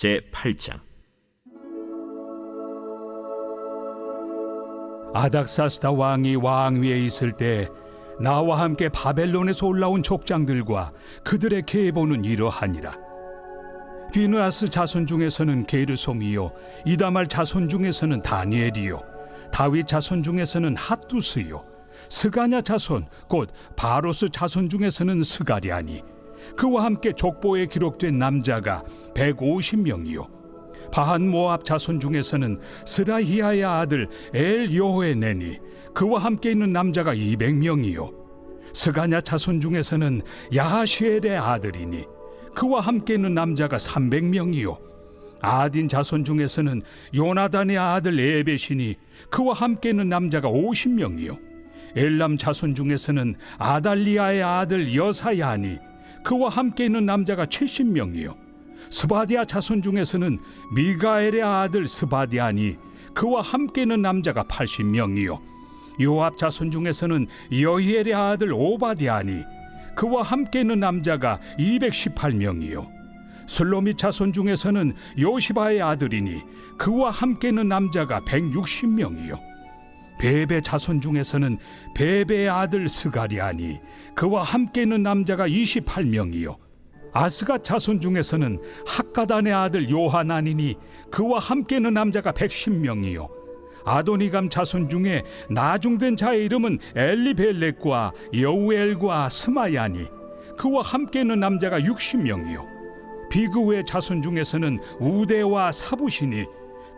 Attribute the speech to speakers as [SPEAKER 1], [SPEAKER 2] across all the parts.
[SPEAKER 1] 제 8장
[SPEAKER 2] 아닥사스다 왕이 왕위에 있을 때 나와 함께 바벨론에서 올라온 족장들과 그들의 계보는 이러하니라. 비누아스 자손 중에서는 게르솜이요 이다말 자손 중에서는 다니엘이요 다윗 자손 중에서는 핫두스요 스가냐 자손 곧 바로스 자손 중에서는 스가리아니 그와 함께 족보에 기록된 남자가 150명이요. 바한 모압 자손 중에서는 스라히아의 아들 엘 여호에네니 그와 함께 있는 남자가 200명이요. 스가냐 자손 중에서는 야하시엘의 아들이니 그와 함께 있는 남자가 300명이요. 아딘 자손 중에서는 요나단의 아들 에베시니 그와 함께 있는 남자가 50명이요. 엘람 자손 중에서는 아달리아의 아들 여사야니 그와 함께 있는 남자가 70명이요. 스바디아 자손 중에서는 미가엘의 아들 스바디아니 그와 함께 있는 남자가 80명이요. 요압 자손 중에서는 여히엘의 아들 오바디아니 그와 함께 있는 남자가 218명이요. 슬로미 자손 중에서는 요시바의 아들이니 그와 함께 있는 남자가 160명이요 베베 자손 중에서는 베베의 아들 스가리아니 그와 함께 있는 남자가 28명이요. 아스가 자손 중에서는 학가단의 아들 요하나니니 그와 함께 있는 남자가 110명이요. 아도니감 자손 중에 나중된 자의 이름은 엘리벨렉과 여우엘과 스마야니 그와 함께 있는 남자가 60명이요. 비그의 자손 중에서는 우대와 사부시니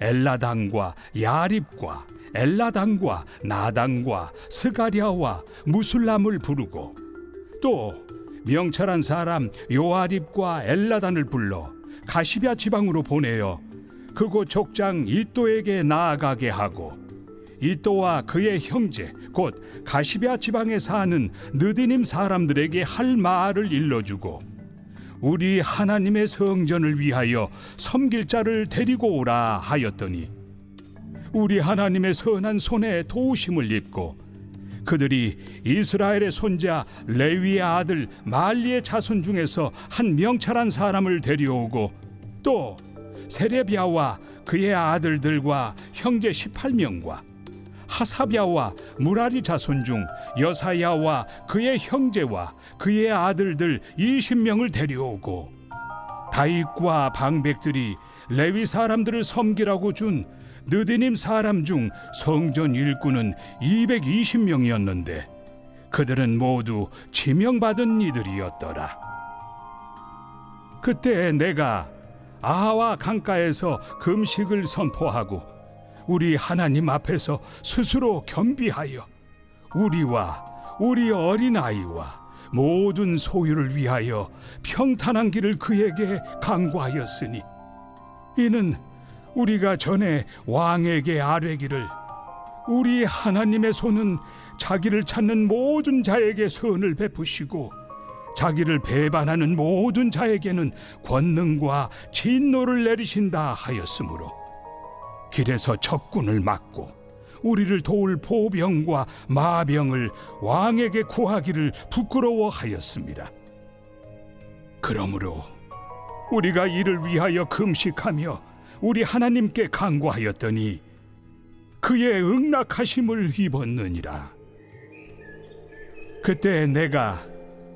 [SPEAKER 2] 엘라당과 야립과 엘라당과 나당과 스가랴와 무술람을 부르고 또 명철한 사람 요아립과 엘라단을 불러 가시비아 지방으로 보내어 그곳 족장 이또에게 나아가게 하고 이또와 그의 형제 곧 가시비아 지방에 사는 느디님 사람들에게 할 말을 일러주고 우리 하나님의 성전을 위하여 섬길 자를 데리고 오라 하였더니 우리 하나님의 선한 손에 도우심을 입고 그들이 이스라엘의 손자 레위의 아들 말리의 자손 중에서 한 명철한 사람을 데려오고 또 세레비아와 그의 아들들과 형제 18명과 하사비아와 무라리 자손 중 여사야와 그의 형제와 그의 아들들 20명을 데려오고 다윗과 방백들이 레위 사람들을 섬기라고 준 느디님 사람 중 성전 일꾼은 220명이었는데 그들은 모두 지명받은 이들이었더라. 그때 내가 아하와 강가에서 금식을 선포하고 우리 하나님 앞에서 스스로 겸비하여 우리와 우리 어린 아이와 모든 소유를 위하여 평탄한 길을 그에게 강구하였으니 이는 우리가 전에 왕에게 아뢰기를 우리 하나님의 손은 자기를 찾는 모든 자에게 선을 베푸시고 자기를 배반하는 모든 자에게는 권능과 진노를 내리신다 하였으므로 길에서 적군을 막고 우리를 도울 보병과 마병을 왕에게 구하기를 부끄러워하였습니다. 그러므로 우리가 이를 위하여 금식하며 우리 하나님께 간구하였더니 그의 응낙하심을 입었느니라. 그때 내가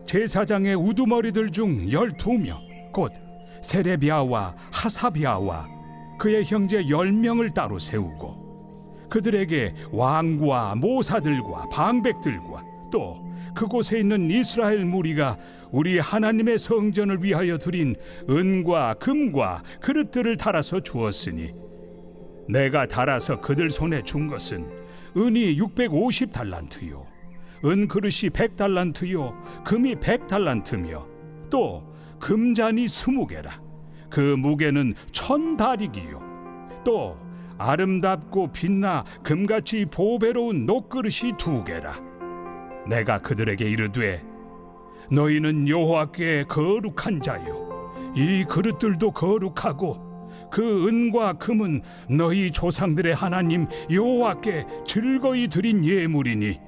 [SPEAKER 2] 제사장의 우두머리들 중 열두 명, 곧 세레비아와 하사비아와 그의 형제 열 명을 따로 세우고 그들에게 왕과 모사들과 방백들과 또 그곳에 있는 이스라엘 무리가 우리 하나님의 성전을 위하여 드린 은과 금과 그릇들을 달아서 주었으니 내가 달아서 그들 손에 준 것은 은이 650 달란트요 은 그릇이 100 달란트요 금이 100 달란트며 또 금잔이 20개라 그 무게는 천 다리기요. 또 아름답고 빛나 금같이 보배로운 녹그릇이 두 개라. 내가 그들에게 이르되 너희는 여호와께 거룩한 자요. 이 그릇들도 거룩하고 그 은과 금은 너희 조상들의 하나님 여호와께 즐거이 드린 예물이니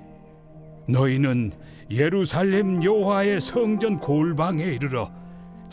[SPEAKER 2] 너희는 예루살렘 여호와의 성전 골방에 이르러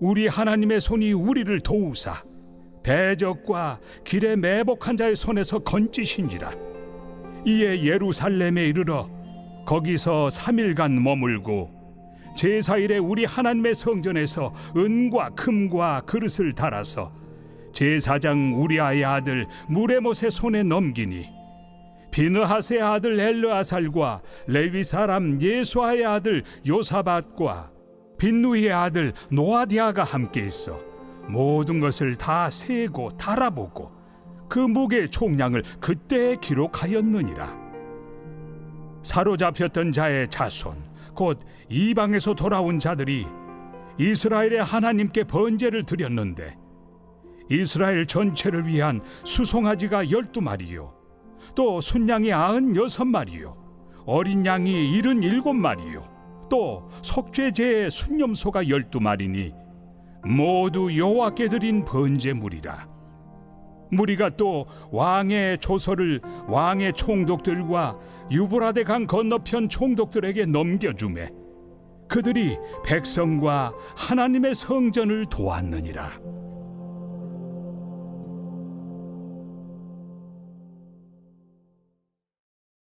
[SPEAKER 2] 우리 하나님의 손이 우리를 도우사 대적과 길에 매복한 자의 손에서 건지신지라. 이에 예루살렘에 이르러 거기서 삼일간 머물고 제사일에 우리 하나님의 성전에서 은과 금과 그릇을 달아서 제사장 우리아의 아들 무레못의 손에 넘기니 비느하스의 아들 엘르아살과 레위 사람 예수아의 아들 요사밧과 빈누이의 아들 노아디아가 함께 있어 모든 것을 다 세고 달아보고 그 무게의 총량을 그때 기록하였느니라. 사로잡혔던 자의 자손 곧 이방에서 돌아온 자들이 이스라엘의 하나님께 번제를 드렸는데 이스라엘 전체를 위한 수송아지가 열두 마리요 또 순양이 아흔 여섯 마리요 어린 양이 일흔 일곱 마리요 또 속죄제의 순념소가 열두 마리니 모두 여호와께 드린 번제물이라. 무리가 또 왕의 조서를 왕의 총독들과 유브라데 강 건너편 총독들에게 넘겨주매 그들이 백성과 하나님의 성전을 도왔느니라